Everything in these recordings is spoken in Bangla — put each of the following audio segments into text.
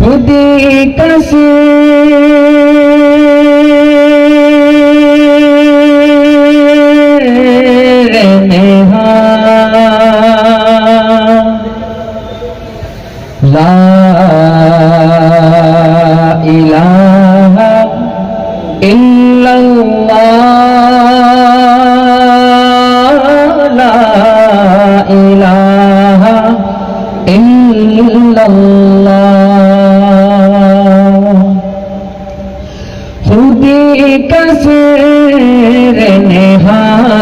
ખુદ કસે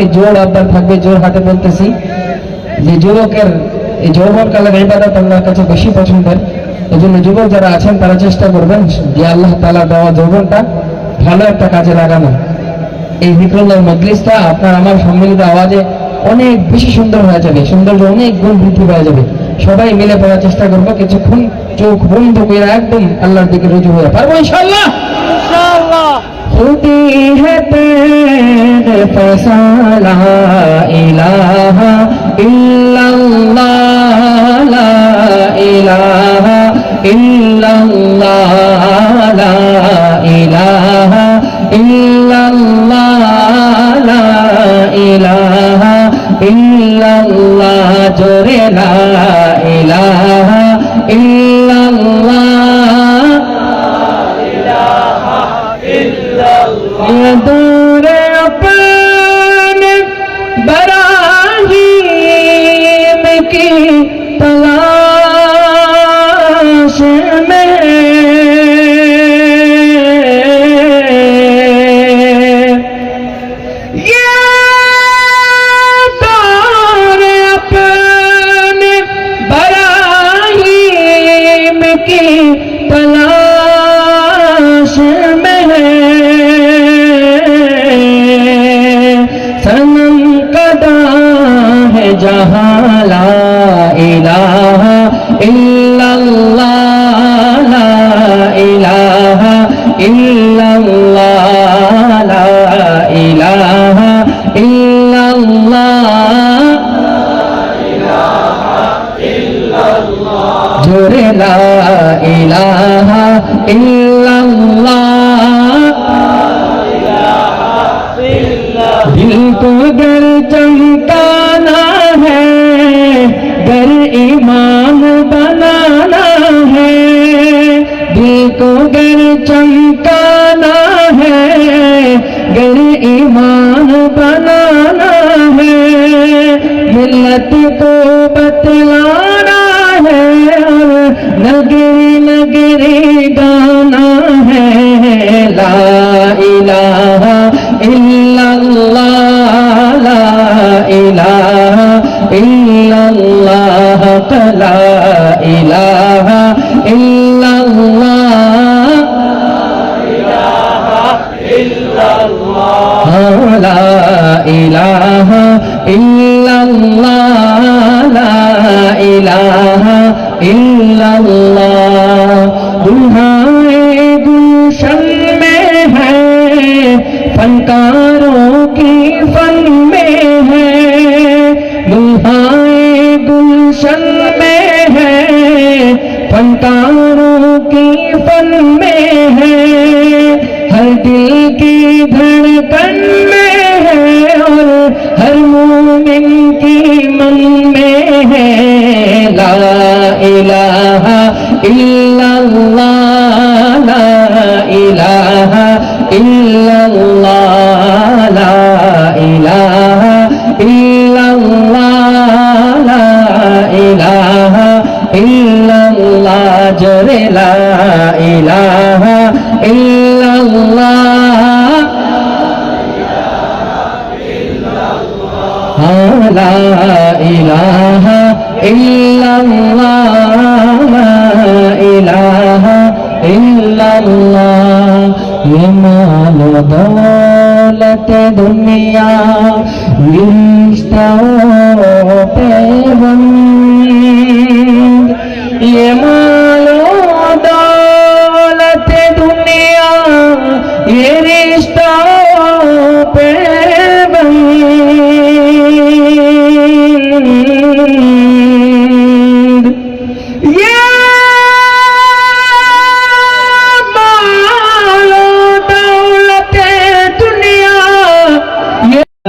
প্রতি জোর আবদার থাকবে, জোর হাতে বলতেছি। যে যুবকের এই যৌবন কালের ইবাদত আল্লাহর কাছে বেশি পছন্দের। এই জন্য যুবক যারা আছেন, তারা চেষ্টা করবেন যে আল্লাহ তালা দেওয়া যৌবনটা ভালো একটা কাজে লাগানো। এই জিক্রুল্লাহ মজলিসটা আপনার আমার সম্মিলিত আওয়াজে অনেক বেশি সুন্দর হয়ে যাবে, সৌন্দর্য অনেক গুণ বৃদ্ধি পেয়ে যাবে। সবাই মিলে পড়ার চেষ্টা করব, কিছুক্ষণ চোখ বন্ধ করে একদম আল্লাহর দিকে রুজু হয়ে। পারব ইনশাল্লাহ खुदी है तेरे फैसला इलाहा इल्लल्लाह ला इलाहा इल्लल्लाह ला इलाहा इल्लल्लाह ला इलाहा इल्लल्लाह जोरे ला इलाहा इल्लल्लाह یہ دور اپن براہیم کی تلاش میں یہ دور ইলাহা লা ইলাহা ইল্লাল্লাহ লা ইলাহা ইল্লাল্লাহ লা ইলাহা ইল্লাল্লাহ জোরে দিল তো গেল চমকা illallah la ilaha illallah la ilaha illallah لا إله إلا الله لا إله إلا الله দুহায় فنکاروں کی فن میں ہے دلہائے گلشن میں ہے، فنکاروں کی فن میں ہے، ہر دل کی دھڑکن میں ہے اور ہر مومن کی من میں ہے۔ لا الہ الا اللہ، لا الہ الا لا إله إلا الله لا إله إلا الله يمال دولة دنيا ويشتوى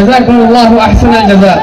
جزاكم الله أحسن الجزاء.